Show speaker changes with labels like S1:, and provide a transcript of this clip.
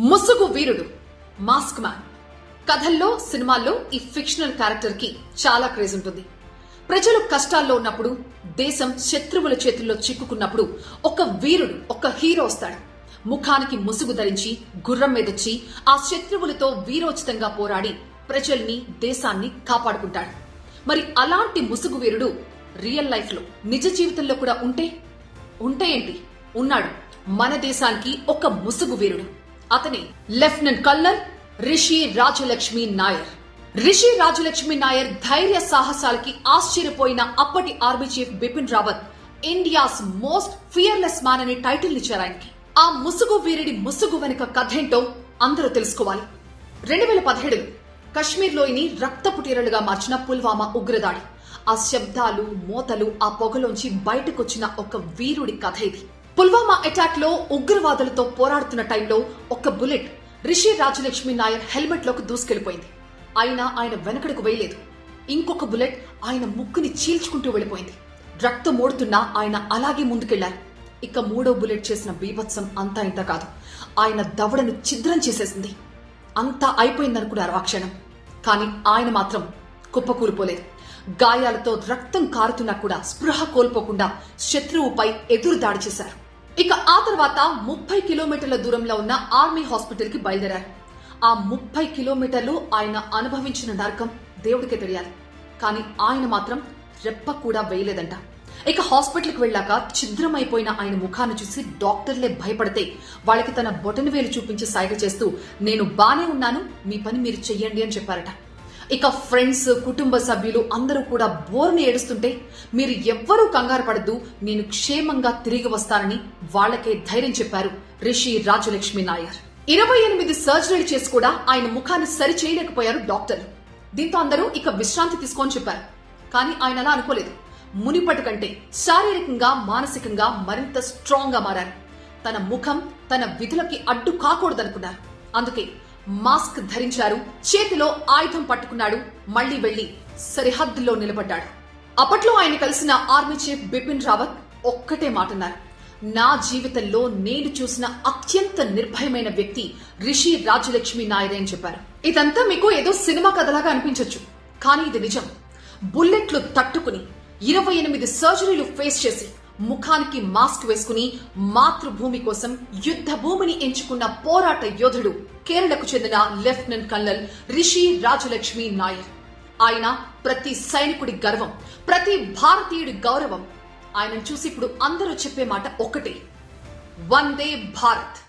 S1: ముసుగు వీరుడు mask man. కథల్లో సినిమాల్లో ఈ ఫిక్షనల్ క్యారెక్టర్కి చాలా క్రేజ్ ఉంటుంది. ప్రజలు కష్టాల్లో ఉన్నప్పుడు దేశం శత్రువుల చేతుల్లో చిక్కుకున్నప్పుడు ఒక వీరుడు ఒక హీరో వస్తాడు. ముఖానికి ముసుగు ధరించి గుర్రం మీదొచ్చి ఆ శత్రువులతో వీరోచితంగా పోరాడి ప్రజల్ని దేశాన్ని కాపాడుకుంటాడు. మరి అలాంటి ముసుగు వీరుడు రియల్ లైఫ్లో నిజ జీవితంలో కూడా ఉంటే? ఉంటే ఏంటి? ఉన్నాడు. మన దేశానికి ఒక ముసుగు వీరుడు. అతని లెఫ్టినెంట్ కల్నల్ రిషి రాజలక్ష్మి నాయర్. రిషి రాజలక్ష్మి నాయర్ ధైర్య సాహసాలకి ఆశ్చర్యపోయిన అప్పటి army chief Bipin Rawat India's most fearless man అనే టైటిల్ ఇచ్చారు ఆయనకి. ఆ ముసుగు వీరుడి ముసుగు వెనుక కథేంటో అందరూ తెలుసుకోవాలి. రెండు వేల పదిహేడులో కశ్మీర్ లోయని రక్తపు మార్చిన పుల్వామా ఉగ్రదాడి. ఆ శబ్దాలు మోతలు ఆ పొగలోంచి బయటకొచ్చిన ఒక వీరుడి కథ ఇది. పుల్వామా అటాక్లో ఉగ్రవాదులతో పోరాడుతున్న టైంలో ఒక బుల్లెట్ రిషి రాజలక్ష్మి నాయర్ హెల్మెట్లోకి దూసుకెళ్ళిపోయింది అయినా ఆయన వెనకడుకు వేయలేదు. ఇంకొక బుల్లెట్ ఆయన ముక్కుని చీల్చుకుంటూ వెళ్ళిపోయింది. రక్తం ఓడుతున్నా ఆయన అలాగే ముందుకెళ్ళారు ఇక మూడో బుల్లెట్ చేసిన బీభత్సం అంతా ఇంత కాదు. ఆయన దవడను ఛిద్రం చేసేసింది. అంతా అయిపోయిందనుకున్నారు ఆ క్షణం. కానీ ఆయన మాత్రం కుప్పకూలిపోలేదు గాయాలతో రక్తం కారుతున్నా కూడా స్పృహ కోల్పోకుండా శత్రువుపై ఎదురు దాడి చేశారు. ఇక ఆ తర్వాత ముప్పై కిలోమీటర్ల దూరంలో ఉన్న ఆర్మీ హాస్పిటల్కి బయలుదేరారు. ఆ ముప్పై కిలోమీటర్లు ఆయన అనుభవించిన నరకం దేవుడికే తెలియాలి. కానీ ఆయన మాత్రం రెప్ప కూడా వేయలేదంట. ఇక హాస్పిటల్కి వెళ్ళాక ఛిద్రమైపోయిన ఆయన ముఖాన్ని చూసి డాక్టర్లే భయపడితే వాళ్ళకి తన బొటని వేలు చూపించి సైగ చేస్తూ నేను బానే ఉన్నాను మీ పని మీరు చెయ్యండి అని చెప్పారట. ఇక ఫ్రెండ్స్ కుటుంబ సభ్యులు అందరూ కూడా బోర్ని ఏడుస్తుంటే మీరు ఎవ్వరూ కంగారు పడద్దు నేను క్షేమంగా తిరిగి వస్తానని వాళ్ళకే ధైర్యం చెప్పారు రిషి రాజలక్ష్మి నాయర్. ఇరవై ఎనిమిది సర్జరీలు చేసి కూడా ఆయన ముఖాన్ని సరి చేయలేకపోయారు డాక్టర్లు. దీంతో అందరూ ఇక విశ్రాంతి తీసుకొని చెప్పారు. కానీ ఆయన అలా అనుకోలేదు. మునిపటి కంటే శారీరకంగా మానసికంగా మరింత స్ట్రాంగ్గా మారారు. తన ముఖం తన విధులకి అడ్డు కాకూడదనుకున్నారు అందుకే మాస్క్ ధరించారు. చేతిలో ఆయుధం పట్టుకున్నాడు. మళ్ళీ వెళ్ళి సరిహద్దులో నిలబడ్డాడు. అప్పట్లో ఆయన కలిసిన ఆర్మీ చీఫ్ బిపిన్ రావత్ ఒక్కటే మాటన్నారు. నా జీవితంలో నేను చూసిన అత్యంత నిర్భయమైన వ్యక్తి రిషి రాజలక్ష్మి నాయరే అని చెప్పారు. ఇదంతా మీకు ఏదో సినిమా కథలాగా అనిపించొచ్చు. కానీ ఇది నిజం. బుల్లెట్లు తట్టుకుని ఇరవై ఎనిమిది సర్జరీలు ఫేస్ చేసి ముఖానికి మాస్క్ వేసుకుని మాతృభూమి కోసం యుద్ధ భూమిని ఎంచుకున్న పోరాట యోధుడు కేరళకు చెందిన లెఫ్టినెంట్ కల్నల్ రిషి రాజలక్ష్మి నాయర్. ఆయన ప్రతి సైనికుడి గర్వం ప్రతి భారతీయుడి గౌరవం. ఆయనను చూసి ఇప్పుడు అందరూ చెప్పే మాట ఒక్కటే. వందే భారత్.